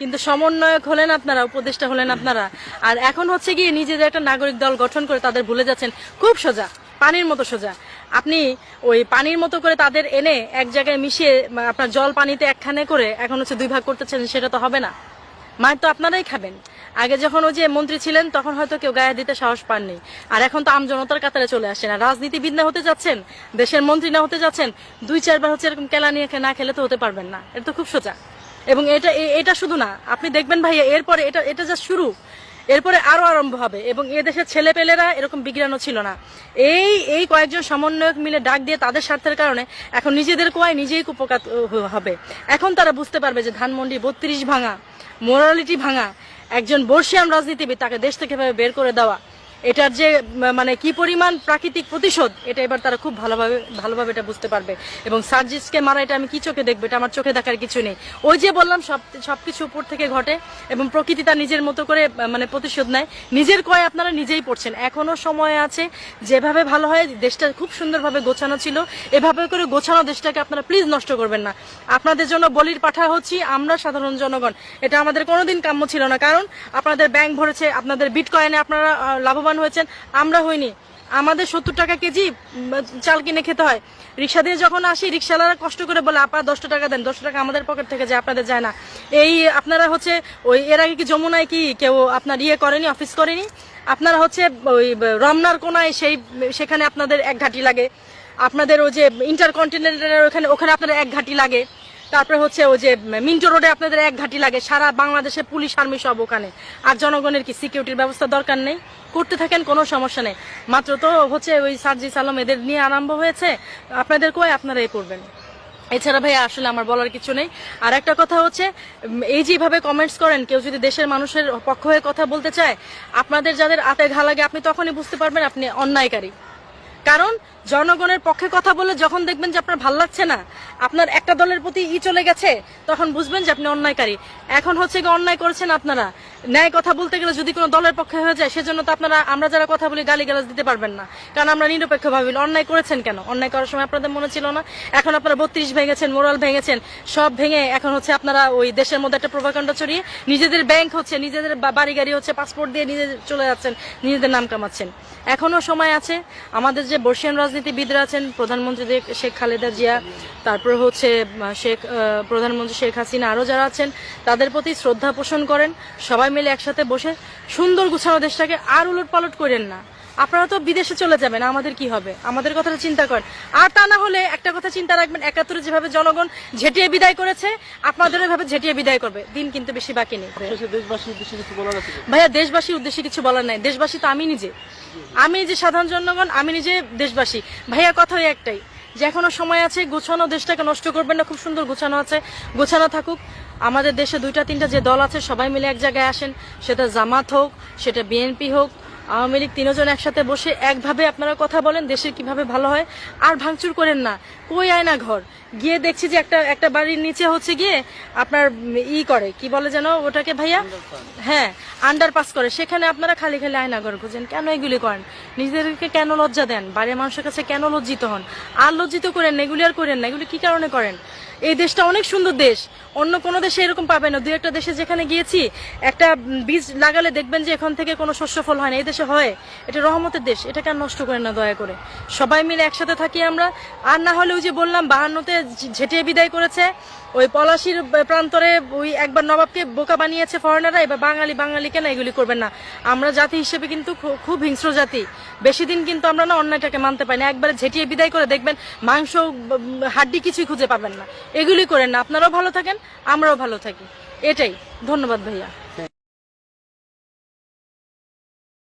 কিন্তু সমন্বয়ক হলেন আপনারা, উপদেষ্টা হলেন আপনারা। আর এখন হচ্ছে গিয়ে নিজেদের একটা নাগরিক দল গঠন করে তাদের ভুলে যাচ্ছেন, খুব সোজা, পানির মতো সোজা। আপনি ওই পানির মতো করে তাদের এনে এক জায়গায় মিশিয়ে আপনার জল পানিতে একখানে করে এখন হচ্ছে দুই ভাগ করতেছেন, সেটা তো হবে না। মায়ের তো আপনারাই খাবেন। আগে যখন ওই যে মন্ত্রী ছিলেন, তখন হয়তো কেউ গায়ে দিতে সাহস পাননি। আর এখন তো আমজনতার কাতারে চলে আসছেন। আর রাজনীতিবিদ না হতে যাচ্ছেন, দেশের মন্ত্রী না হতে যাচ্ছেন, দুই, চারবার হচ্ছে এরকম কেলা নিয়ে না খেলে তো হতে পারবেন না। এটা তো খুব সোজা। এবং এটা এটা শুধু না। আপনি দেখবেন ভাইয়া, এরপরে এটা এটা যা শুরু। এরপরে আরও আরম্ভ হবে এবং এ দেশের ছেলে পেলেরা এরকম বিজ্ঞানও ছিল না। এই এই কয়েকজন সমন্বয়ক মিলে ডাক দিয়ে তাদের স্বার্থের কারণে এখন নিজেদের কোয়ায় নিজেই কুপকাত হবে। এখন তারা বুঝতে পারবে যে ধানমন্ডি বত্রিশ ভাঙা, মোরালিটি ভাঙা, একজন বর্ষিয়ান রাজনীতিবিদ তাকে দেশ থেকে বের করে দেওয়া এটার যে মানে কি পরিমাণ প্রাকৃতিক প্রতিশোধ এটা এবার তারা খুব ভালোভাবে ভালোভাবে এটা বুঝতে পারবে। এবং সার্জিসকে মারা এটা আমি কি চোখে দেখব এটা আমার চোখে দেখার কিছু নেই। ওই যে বললাম সব সবকিছু উপর থেকে ঘটে এবং প্রকৃতি তার নিজের মতো করে মানে প্রতিশোধ নেয়। নিজের কয় আপনারা নিজেই পড়ছেন। এখনও সময় আছে যেভাবে ভালো হয় দেশটা খুব সুন্দরভাবে গোছানো ছিল। এভাবে করে গোছানো দেশটাকে আপনারা প্লিজ নষ্ট করবেন না। আপনাদের জন্য বলির পাঠা হচ্ছি আমরা সাধারণ জনগণ। এটা আমাদের কোনোদিন কাম্য ছিল না। কারণ আপনাদের ব্যাংক ভরেছে আপনাদের বিটকয়েনে আপনারা আহ, লাভবান হয়েছেন, আমরা হইনি। আমাদের সত্তর টাকা কেজি চাল কিনে খেতে হয়। রিক্সা দিয়ে যখন আসি, রিক্সাওয়ালারা কষ্ট করে বলে, আপা দশটা টাকা দেন। দশটা টাকা আমাদের পকেট থেকে যায়, আপনাদের যায় না। এই আপনারা হচ্ছে, ওই, এর আগে কি যমুনায় কি কেউ আপনার ইয়ে করেনি, অফিস করেনি? আপনারা হচ্ছে, ওই, রমনার কোনায় সেই, সেখানে আপনাদের এক ঘাটি লাগে। আপনাদের ওই যে ইন্টারকন্টিনেন্টালের ওখানে ওখানে আপনাদের এক ঘাটি লাগে। তারপরে হচ্ছে ওই যে মিন্টো রোডে আপনাদের এক ঘাটি লাগে, সারা বাংলাদেশে পুলিশ, আর্মি সব ওখানে। আর জনগণের কি সিকিউরিটির ব্যবস্থা দরকার নেই? করতে থাকেন, কোনো সমস্যা নেই। মাত্র তো হচ্ছে ওই সার্জি সালাম এদের নিয়ে আরম্ভ হয়েছে। আপনাদের কই আপনারাই করবেন? এছাড়া ভাই আসলে আমার বলার কিছু নেই। আর একটা কথা হচ্ছে এই যেভাবে কমেন্টস করেন, কেউ যদি দেশের মানুষের পক্ষ হয়ে কথা বলতে চায়, আপনাদের যাদের আতে ঘা লাগে, আপনি তখনই বুঝতে পারবেন আপনি অন্যায়কারী। কারণ জনগণের পক্ষে কথা বলে যখন দেখবেন যে আপনার ভালো লাগছে না, আপনার একটা দলের প্রতি ই চলে গেছে, তখন বুঝবেন যে আপনি অন্যায়কারী। এখন হচ্ছে কি অন্যায় করেছেন আপনারা। ন্যায় কথা বলতে গেলে যদি কোনো দলের পক্ষে হয়ে যায়, সেজন্য তো আপনারা, আমরা যারা কথা বলি গালি গালাজ দিতে পারবেন না। কারণ আমরা নিরপেক্ষ ভাবি অন্যায় করেছেন কেন? অন্যায় করার সময় আপনাদের মনে ছিল না? এখন আপনারা বত্রিশ ভেঙেছেন, মোরাল ভেঙেছেন, সব ভেঙে এখন হচ্ছে আপনারা ওই দেশের মধ্যে একটা প্রভাকাণ্ড ছড়িয়ে নিজেদের ব্যাংক হচ্ছে, নিজেদের বাড়ি গাড়ি হচ্ছে, পাসপোর্ট দিয়ে নিজে চলে যাচ্ছেন, নিজেদের নাম কামাচ্ছেন। এখনও সময় আছে, আমাদের যে বর্ষিয়ান রাজনীতিবিদরা আছেন, প্রধানমন্ত্রী শেখ খালেদা জিয়া, তারপর হচ্ছে শেখ প্রধানমন্ত্রী শেখ হাসিনা, আরও যারা আছেন, তাদের প্রতি শ্রদ্ধা পোষণ করেন। সবাই মিলে একসাথে বসে সুন্দর গুছানো দেশটাকে আর উলট পালট করেন না। আপনারা তো বিদেশে চলে যাবেন আমাদের কি হবে? আমাদের কথাটা চিন্তা করেন। আর তা না হলে একটা কথা চিন্তা রাখবেন একাত্তরে যেভাবে জনগণ ঝেঁটিয়ে বিদায় করেছে আপনাদের এভাবে ঝেঁটিয়ে বিদায় করবে। দিন কিন্তু বেশি বাকি নেই? ভাইয়া দেশবাসীর উদ্দেশ্যে কিছু বলার নাই। দেশবাসী তো আমি নিজে। আমি যে সাধারণ জনগণ আমি নিজে দেশবাসী। ভাইয়া কথা ওই একটাই যে এখনও সময় আছে গোছানো দেশটাকে নষ্ট করবেন না খুব সুন্দর গোছানো আছে। গোছানো থাকুক। আমাদের দেশে দুইটা তিনটা যে দল আছে সবাই মিলে এক জায়গায় আসেন। সেটা জামাত হোক সেটা বিএনপি হোক আওয়ামী লীগ তিনজন একসাথে বসে একভাবে আপনারা কথা বলেন, দেশের কীভাবে ভালো হয়। আর ভাঙচুর করেন না। কই আয় না ঘর? গিয়ে দেখছি যে একটা একটা বাড়ির নিচে হচ্ছে গিয়ে আপনার ই করে। কি বলে যেন ওটাকে ভাইয়া? হ্যাঁ আন্ডারপাস করে। সেখানে আপনারা খালি খালি আয়না ঘর খুঁজেন। কেন এগুলি করেন? নিজেদেরকে কেন লজ্জা দেন? বাইরের মানুষের কাছে কেন লজ্জিত হন? আর লজ্জিত করেন এগুলি আর করেন না। এগুলি কি কারণে করেন? এই দেশটা অনেক সুন্দর দেশ। অন্য কোনো দেশে এরকম পাবে না। দুই একটা দেশে যেখানে গিয়েছি, একটা বীজ লাগালে দেখবেন যে এখান থেকে কোনো শস্য ফল হয় না। এই দেশে হয়। এটা রহমতের দেশ। এটাকে আর নষ্ট করেন না, দয়া করে। সবাই মিলে একসাথে থাকি আমরা। আর না হলে ওই যে বললাম, বাহান্নতে ঝেঁটিয়ে বিদায় করেছে। ওই পলাশির প্রান্তরে ওই একবার নবাবকে বোকা বানিয়েছে ফরেনাররা এবার বাঙালি বাঙালি কেন এগুলি করবেন না? আমরা জাতি হিসেবে কিন্তু খুব হিংস্র জাতি। বেশি দিন কিন্তু আমরা না অন্যায়টাকে মানতে পারি না। একবারে ঝেঁটিয়ে বিদায় করে দেখবেন মাংস হাড্ডি কিছুই খুঁজে পাবেন না। এগুলি করেন না। আপনারাও ভালো থাকেন আমরাও ভালো থাকি। এটাই। ধন্যবাদ ভাইয়া।